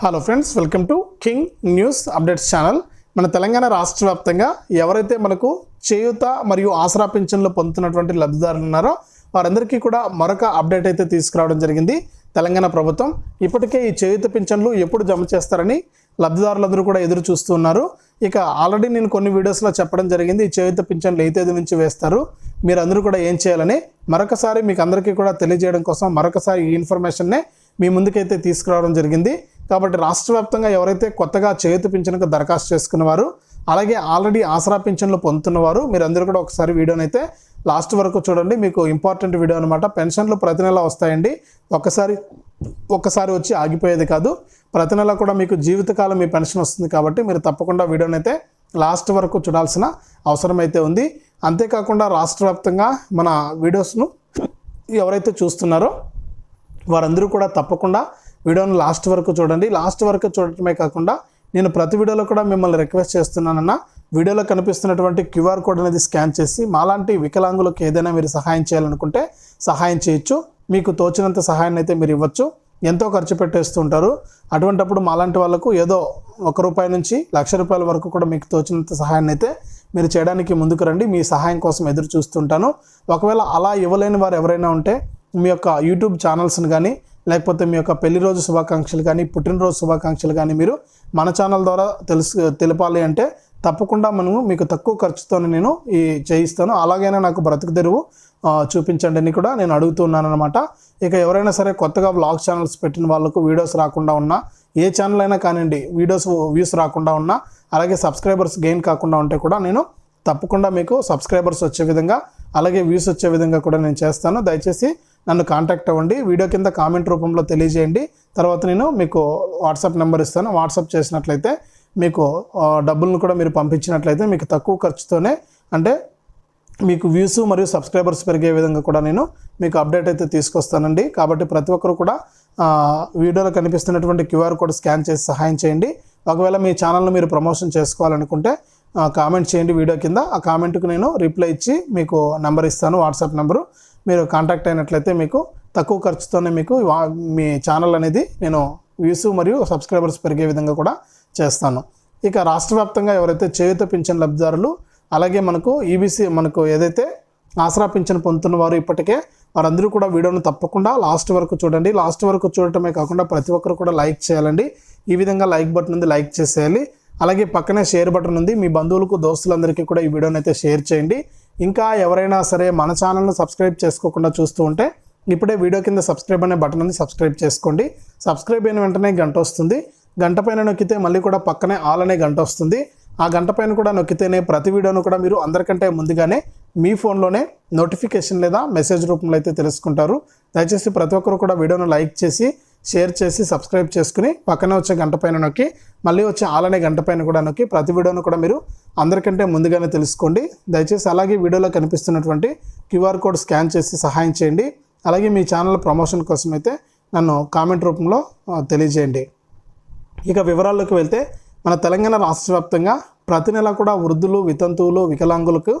Hello friends welcome to King News Updates channel మన తెలంగాణ రాష్ట్ర వ్యాప్తంగా ఎవరైతే మనకు చేయూత మరియు ఆసరా పింఛన్లు పొందుతున్నటువంటి లబ్ధిదారులు ఉన్నారో వారందరికీ కూడా మరొక అప్డేట్ అయితే తీసుకురావడం జరిగింది. తెలంగాణ ప్రభుత్వం ఇప్పటికే ఈ చేయూత పింఛన్లు ఎప్పుడు జమ చేస్తారని లబ్ధిదారులందరూ కూడా ఎదురు చూస్తున్నారు ఇక ఆల్రెడీ నేను కొన్ని వీడియోస్లో చెప్పడం జరిగింది ఈ చేయుత పింఛన్లు ఏ తేదీ నుంచి వేస్తారు మీరందరూ కూడా ఏం చేయాలని మరొకసారి మీకు అందరికీ కూడా తెలియజేయడం కోసం మరొకసారి ఈ ఇన్ఫర్మేషన్నే మీ ముందుకైతే తీసుకురావడం జరిగింది. కాబట్టి రాష్ట్ర వ్యాప్తంగా ఎవరైతే కొత్తగా చేతి పింఛన్కు దరఖాస్తు చేసుకున్నవారు అలాగే ఆల్రెడీ ఆసరా పింఛన్లు పొందుతున్నవారు మీరందరూ కూడా ఒకసారి వీడియోని అయితే లాస్ట్ వరకు చూడండి. మీకు ఇంపార్టెంట్ వీడియో అనమాట పెన్షన్లు ప్రతి నెల వస్తాయండి. ఒక్కసారి ఒక్కసారి వచ్చి ఆగిపోయేది కాదు. ప్రతి నెల కూడా మీకు జీవితకాలం మీ పెన్షన్ వస్తుంది కాబట్టి మీరు తప్పకుండా వీడియోని అయితే లాస్ట్ వరకు చూడాల్సిన అవసరం అయితే ఉంది. అంతేకాకుండా రాష్ట్ర వ్యాప్తంగా మన వీడియోస్ను ఎవరైతే చూస్తున్నారో వారందరూ కూడా తప్పకుండా వీడియోను లాస్ట్ వరకు చూడండి. లాస్ట్ వరకు చూడటమే కాకుండా నేను ప్రతి వీడియోలో కూడా మిమ్మల్ని రిక్వెస్ట్ చేస్తున్నానన్న వీడియోలో కనిపిస్తున్నటువంటి క్యూఆర్ కోడ్ అనేది స్కాన్ చేసి మాలాంటి వికలాంగులకు ఏదైనా మీరు సహాయం చేయాలనుకుంటే సహాయం చేయొచ్చు. మీకు తోచినంత సహాయాన్ని అయితే మీరు ఇవ్వచ్చు. ఎంతో ఖర్చు పెట్టేస్తుంటారు అటువంటప్పుడు మాలాంటి వాళ్ళకు ఏదో ఒక రూపాయి నుంచి లక్ష రూపాయల వరకు కూడా మీకు తోచినంత సహాయాన్ని అయితే మీరు చేయడానికి ముందుకు రండి. మీ సహాయం కోసం ఎదురు చూస్తుంటాను ఒకవేళ అలా ఇవ్వలేని వారు ఎవరైనా ఉంటే మీ యొక్క యూట్యూబ్ ఛానల్స్ని కానీ లేకపోతే మీ యొక్క పెళ్ళి రోజు శుభాకాంక్షలు కానీ పుట్టినరోజు శుభాకాంక్షలు కానీ మీరు మన ఛానల్ ద్వారా తెలుసు తెలపాలి అంటే తప్పకుండా మనము మీకు తక్కువ ఖర్చుతోనే నేను ఈ చేయిస్తాను. అలాగైనా నాకు బ్రతుకు తెరువు చూపించండి అని కూడా నేను అడుగుతున్నాను అనమాట ఇక ఎవరైనా సరే కొత్తగా బ్లాగ్ ఛానల్స్ పెట్టిన వాళ్ళకు వీడియోస్ రాకుండా ఉన్నా ఏ ఛానల్ అయినా కానివ్వండి వీడియోస్ వ్యూస్ రాకుండా ఉన్నా అలాగే సబ్స్క్రైబర్స్ గెయిన్ కాకుండా ఉంటే కూడా నేను తప్పకుండా మీకు సబ్స్క్రైబర్స్ వచ్చే విధంగా అలాగే వ్యూస్ వచ్చే విధంగా కూడా నేను చేస్తాను. దయచేసి నన్ను కాంటాక్ట్ అవ్వండి. వీడియో కింద కామెంట్ రూపంలో తెలియజేయండి. తర్వాత నేను మీకు వాట్సాప్ నెంబర్ ఇస్తాను. వాట్సాప్ చేసినట్లయితే మీకు డబ్బులను కూడా మీరు పంపించినట్లయితే మీకు తక్కువ ఖర్చుతోనే అంటే మీకు వ్యూస్ మరియు సబ్స్క్రైబర్స్ పెరిగే విధంగా కూడా నేను మీకు అప్డేట్ అయితే తీసుకొస్తానండి. కాబట్టి ప్రతి ఒక్కరు కూడా వీడియోలో కనిపిస్తున్నటువంటి క్యూఆర్ కోడ్ స్కాన్ చేసి సహాయం చేయండి. ఒకవేళ మీ ఛానల్ను మీరు ప్రమోషన్ చేసుకోవాలనుకుంటే కామెంట్ చేయండి వీడియో కింద. ఆ కామెంట్కి నేను రిప్లై ఇచ్చి మీకు నెంబర్ ఇస్తాను వాట్సాప్ నెంబరు మీరు కాంటాక్ట్ అయినట్లయితే మీకు తక్కువ ఖర్చుతోనే మీకు మీ ఛానల్ అనేది నేను వ్యూస్ మరియు సబ్స్క్రైబర్స్ పెరిగే విధంగా కూడా చేస్తాను. ఇక రాష్ట్ర వ్యాప్తంగా ఎవరైతే చేయుత పింఛన్ లబ్ధిదారులు అలాగే మనకు ఈబీసీ మనకు ఏదైతే ఆసరా పింఛన్ పొందుతున్న వారు ఇప్పటికే వారందరూ కూడా వీడియోను తప్పకుండా లాస్ట్ వరకు చూడండి. లాస్ట్ వరకు చూడటమే కాకుండా ప్రతి ఒక్కరు కూడా లైక్ చేయాలండి. ఈ విధంగా లైక్ బటన్ ఉంది లైక్ చేసేయాలి. అలాగే పక్కనే షేర్ బటన్ ఉంది. మీ బంధువులకు దోస్తులందరికీ కూడా ఈ వీడియోని అయితే షేర్ చేయండి. ఇంకా ఎవరైనా సరే మన ఛానల్ను సబ్స్క్రైబ్ చేసుకోకుండా చూస్తూ ఉంటే ఇప్పుడే వీడియో కింద సబ్స్క్రైబ్ అనే బటన్ ఉంది సబ్స్క్రైబ్ చేసుకోండి. సబ్స్క్రైబ్ అయిన వెంటనే గంట వస్తుంది. గంట పైన నొక్కితే మళ్ళీ కూడా పక్కనే ఆల్ అనే గంట వస్తుంది. ఆ గంట పైన కూడా నొక్కితేనే ప్రతి వీడియోను కూడా మీరు అందరికంటే ముందుగానే మీ ఫోన్లోనే నోటిఫికేషన్ లేదా మెసేజ్ రూపంలో అయితే తెలుసుకుంటారు. దయచేసి ప్రతి ఒక్కరు కూడా వీడియోను లైక్ చేసి షేర్ చేసి సబ్స్క్రైబ్ చేసుకుని పక్కనే వచ్చే గంట పైన నొక్కి మళ్ళీ వచ్చే ఆలనే గంట పైన కూడా నొక్కి ప్రతి వీడియోను కూడా మీరు అందరికంటే ముందుగానే తెలుసుకోండి. దయచేసి అలాగే వీడియోలో కనిపిస్తున్నటువంటి క్యూఆర్ కోడ్ స్కాన్ చేసి సహాయం చేయండి. అలాగే మీ ఛానల్ ప్రమోషన్ కోసం అయితే నన్ను కామెంట్ రూపంలో తెలియజేయండి. ఇక వివరాల్లోకి వెళ్తే మన తెలంగాణ రాష్ట్ర వ్యాప్తంగా ప్రతి నెల కూడా వృద్ధులు వితంతువులు వికలాంగులకు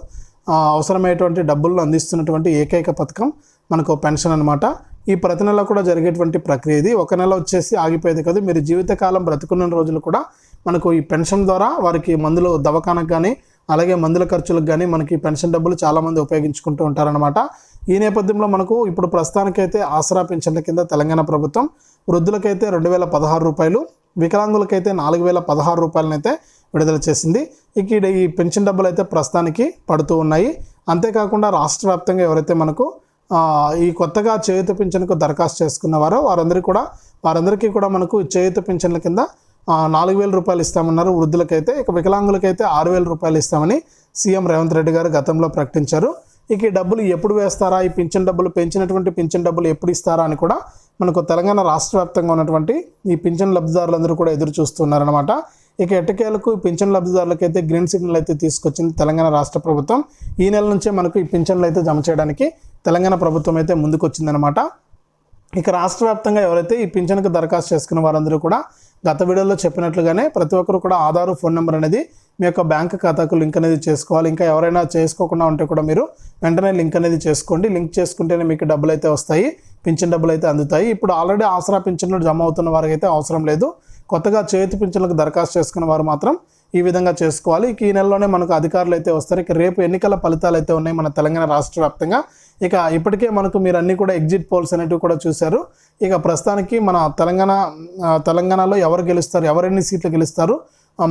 అవసరమైనటువంటి డబ్బులను అందిస్తున్నటువంటి ఏకైక పథకం మనకు పెన్షన్ అనమాట ఈ ప్రతి నెల కూడా జరిగేటువంటి ప్రక్రియ ఇది. ఒక నెల వచ్చేసి ఆగిపోయేది కాదు. మీరు జీవితకాలం బ్రతుకున్న రోజులు కూడా మనకు ఈ పెన్షన్ ద్వారా వారికి మందులు దవాఖానకు కానీ అలాగే మందుల ఖర్చులకు కానీ మనకి పెన్షన్ డబ్బులు చాలామంది ఉపయోగించుకుంటూ ఉంటారనమాట ఈ నేపథ్యంలో మనకు ఇప్పుడు ప్రస్తుతానికైతే ఆసరా పెన్షన్ల కింద తెలంగాణ ప్రభుత్వం వృద్ధులకైతే రెండు వేల పదహారు రూపాయలు వికలాంగులకైతే నాలుగు వేల పదహారు రూపాయలనైతే విడుదల చేసింది. ఇక ఈ పెన్షన్ డబ్బులు అయితే ప్రస్తుతానికి పడుతూ ఉన్నాయి. అంతేకాకుండా రాష్ట్ర వ్యాప్తంగా ఎవరైతే మనకు ఈ కొత్తగా చేయుత పింఛన్కు దరఖాస్తు చేసుకున్నవారో వారందరికీ కూడా వారందరికీ కూడా మనకు చేయూత పింఛన్ల కింద నాలుగు వేల రూపాయలు ఇస్తామన్నారు వృద్ధులకైతే. ఇక వికలాంగులకైతే ఆరు వేల రూపాయలు ఇస్తామని సీఎం రేవంత్ రెడ్డి గారు గతంలో ప్రకటించారు. ఇక ఈ డబ్బులు ఎప్పుడు వేస్తారా? ఈ పింఛన్ డబ్బులు పెంచినటువంటి పింఛన్ డబ్బులు ఎప్పుడు ఇస్తారా అని కూడా మనకు తెలంగాణ రాష్ట్ర వ్యాప్తంగా ఉన్నటువంటి ఈ పింఛన్ లబ్ధిదారులందరూ కూడా ఎదురు చూస్తున్నారనమాట ఇక ఎట్టకేలకు పింఛన్ లబ్ధిదారులకు లబ్ధిదారులకైతే గ్రీన్ సిగ్నల్ అయితే తీసుకొచ్చింది తెలంగాణ రాష్ట్ర ప్రభుత్వం. ఈ నెల నుంచే మనకు ఈ పింఛన్లు అయితే జమ చేయడానికి తెలంగాణ ప్రభుత్వం అయితే ముందుకొచ్చిందనమాట ఇక రాష్ట్ర వ్యాప్తంగా ఎవరైతే ఈ పింఛన్కు దరఖాస్తు చేసుకున్న వారందరూ కూడా గత వీడియోలో చెప్పినట్లుగానే ప్రతి ఒక్కరు కూడా ఆధారు ఫోన్ నెంబర్ అనేది మీ యొక్క బ్యాంక్ ఖాతాకు లింక్ అనేది చేసుకోవాలి. ఇంకా ఎవరైనా చేసుకోకుండా ఉంటే కూడా మీరు వెంటనే లింక్ అనేది చేసుకోండి. లింక్ చేసుకుంటేనే మీకు డబ్బులు అయితే వస్తాయి. పింఛన్ డబ్బులు అయితే అందుతాయి. ఇప్పుడు ఆల్రెడీ ఆసరా పింఛన్లు జమ అవుతున్న వారికి అయితే అవసరం లేదు. కొత్తగా చేతి పింఛన్లకు దరఖాస్తు చేసుకున్న వారు మాత్రం ఈ విధంగా చేసుకోవాలి. ఈ నెలలోనే మనకు అధికారులు అయితే వస్తారు. ఇక రేపు ఎన్నికల ఫలితాలు అయితే ఉన్నాయి మన తెలంగాణ రాష్ట్ర వ్యాప్తంగా. ఇక ఇప్పటికే మనకు మీరు అన్ని కూడా ఎగ్జిట్ పోల్స్ అనేటివి కూడా చూశారు. ఇక ప్రస్తుతానికి మన తెలంగాణ తెలంగాణలో ఎవరు గెలుస్తారు ఎవరు ఎన్ని సీట్లు గెలుస్తారు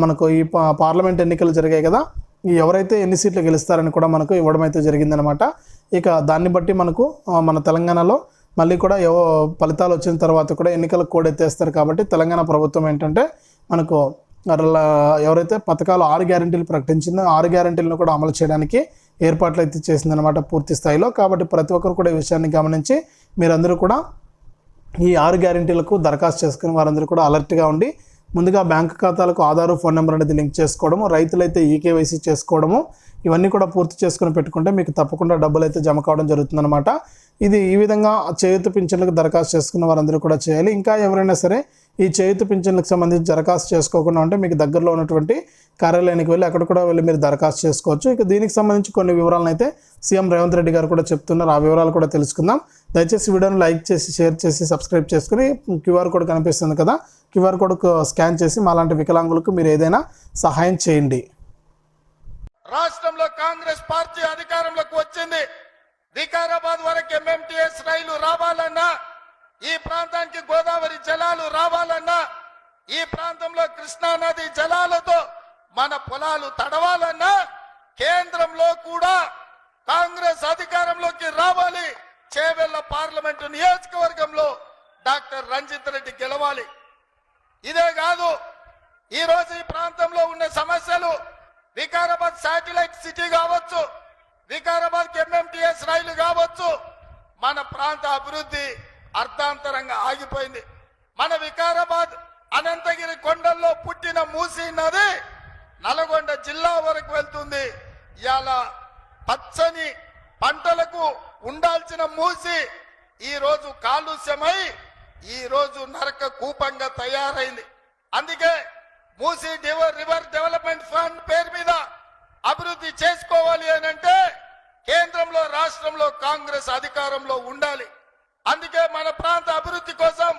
మనకు ఈ పార్లమెంట్ ఎన్నికలు జరిగాయి కదా ఈ ఎవరైతే ఎన్ని సీట్లు గెలుస్తారని కూడా మనకు ఇవ్వడం అయితే జరిగిందనమాట. ఇక దాన్ని బట్టి మనకు మన తెలంగాణలో మళ్ళీ కూడా ఏవో ఫలితాలు వచ్చిన తర్వాత కూడా ఎన్నికల కోడ్ ఎత్తేస్తారు కాబట్టి తెలంగాణ ప్రభుత్వం ఏంటంటే మనకు ఎవరైతే పథకాలు ఆరు గ్యారంటీలు ప్రకటించిందో ఆరు గ్యారంటీలను కూడా అమలు చేయడానికి ఏర్పాట్లు అయితే చేసిందనమాట పూర్తి స్థాయిలో. కాబట్టి ప్రతి ఒక్కరు కూడా ఈ విషయాన్ని గమనించి మీరందరూ కూడా ఈ ఆరు గ్యారెంటీలకు దరఖాస్తు చేసుకుని వారందరూ కూడా అలర్ట్గా ఉండి ముందుగా బ్యాంక్ ఖాతాలకు ఆధార్ ఫోన్ నెంబర్ అనేది లింక్ చేసుకోవడము రైతులైతే ఈకేవైసీ చేసుకోవడము ఇవన్నీ కూడా పూర్తి చేసుకుని పెట్టుకుంటే మీకు తప్పకుండా డబ్బులు అయితే జమ కావడం జరుగుతుందన్నమాట. ఇది ఈ విధంగా చేయూత పింఛన్లకు దరఖాస్తు చేసుకున్న వారందరూ కూడా చేయాలి. ఇంకా ఎవరైనా సరే ఈ చేతి పింఛన్లకు సంబంధించి దరఖాస్తు చేసుకోకుండా ఉంటే మీకు దగ్గరలో ఉన్నటువంటి కార్యాలయానికి వెళ్ళి అక్కడ కూడా వెళ్ళి మీరు దరఖాస్తు చేసుకోవచ్చు. ఇక దీనికి సంబంధించి కొన్ని వివరాలను అయితే సీఎం రేవంత్ రెడ్డి గారు కూడా చెప్తున్నారు. ఆ వివరాలు కూడా తెలుసుకుందాం. దయచేసి వీడియోను లైక్ చేసి షేర్ చేసి సబ్స్క్రైబ్ చేసుకుని క్యూఆర్ కోడ్ కనిపిస్తుంది కదా క్యూఆర్ కోడ్ స్కాన్ చేసి మాలాంటి వికలాంగులకు మీరు ఏదైనా సహాయం చేయండి. రాష్ట్రంలో కాంగ్రెస్ పార్టీ అధికారంలోకి వచ్చింది. వికారాబాద్ వరకు ఎంఎంటీఎస్ రైలు రావాలన్నా ఈ ప్రాంతానికి గోదావరి జలాలు రావాలన్నా ఈ ప్రాంతంలో కృష్ణా నది జలాలతో మన పొలాలు తడవాలన్నా కేంద్రంలో కూడా కాంగ్రెస్ అధికారంలోకి రావాలి. చేవెళ్ళ పార్లమెంటు నియోజకవర్గంలో డాక్టర్ రంజిత్ రెడ్డి గెలవాలి. ఇదే కాదు ఈ రోజు ఈ ప్రాంతంలో ఉన్న సమస్యలు వికారాబాద్ శాటిలైట్ సిటీ కావచ్చు వికారాబాద్ ఎంఎంటిఎస్ రైలు కావచ్చు మన ప్రాంత అభివృద్ధి అర్థాంతరంగా ఆగిపోయింది. మన వికారాబాద్ అనంతగిరి కొండల్లో పుట్టిన మూసీ నది నల్గొండ జిల్లా వరకు వెళ్తుంది. ఇవాళ పచ్చని పంటలకు ఉండాల్సిన మూసి ఈ రోజు కాలుష్యమై ఈ రోజు నరక కూపంగా తయారైంది. అందుకే Musi river river development fund పేరు మీద అభివృద్ధి చేసుకోవాలి అని అంటే కేంద్రంలో రాష్ట్రంలో కాంగ్రెస్ అధికారంలో ఉండాలి. అందుకే మన ప్రాంత అభివృద్ధి కోసం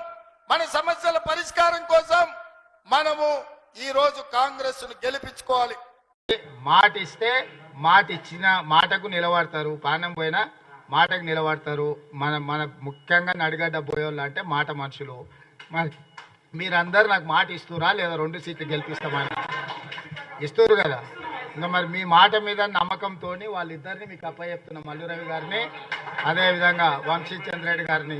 మన సమస్యల పరిష్కారం కోసం మనము ఈ రోజు కాంగ్రెస్ను గెలిపించుకోవాలి. మాట ఇస్తే మాట ఇచ్చిన మాటకు నిలబడతారు. పానం పోయినా మాటకు నిలబడతారు. మన మన ముఖ్యంగా నడిగడ్డ పోయేవాళ్ళు అంటే మాట మనుషులు. మరి మీరందరూ నాకు మాట ఇస్తురా లేదా రెండు సీట్లు గెలిపిస్తామని? ఇస్తారు కదా. ఇంకా మరి మీ మాట మీద నమ్మకంతో వాళ్ళిద్దరిని మీకు అప్పచెప్తున్న మల్లు రవి గారిని అదేవిధంగా వంశీ చంద్రెడ్డి గారిని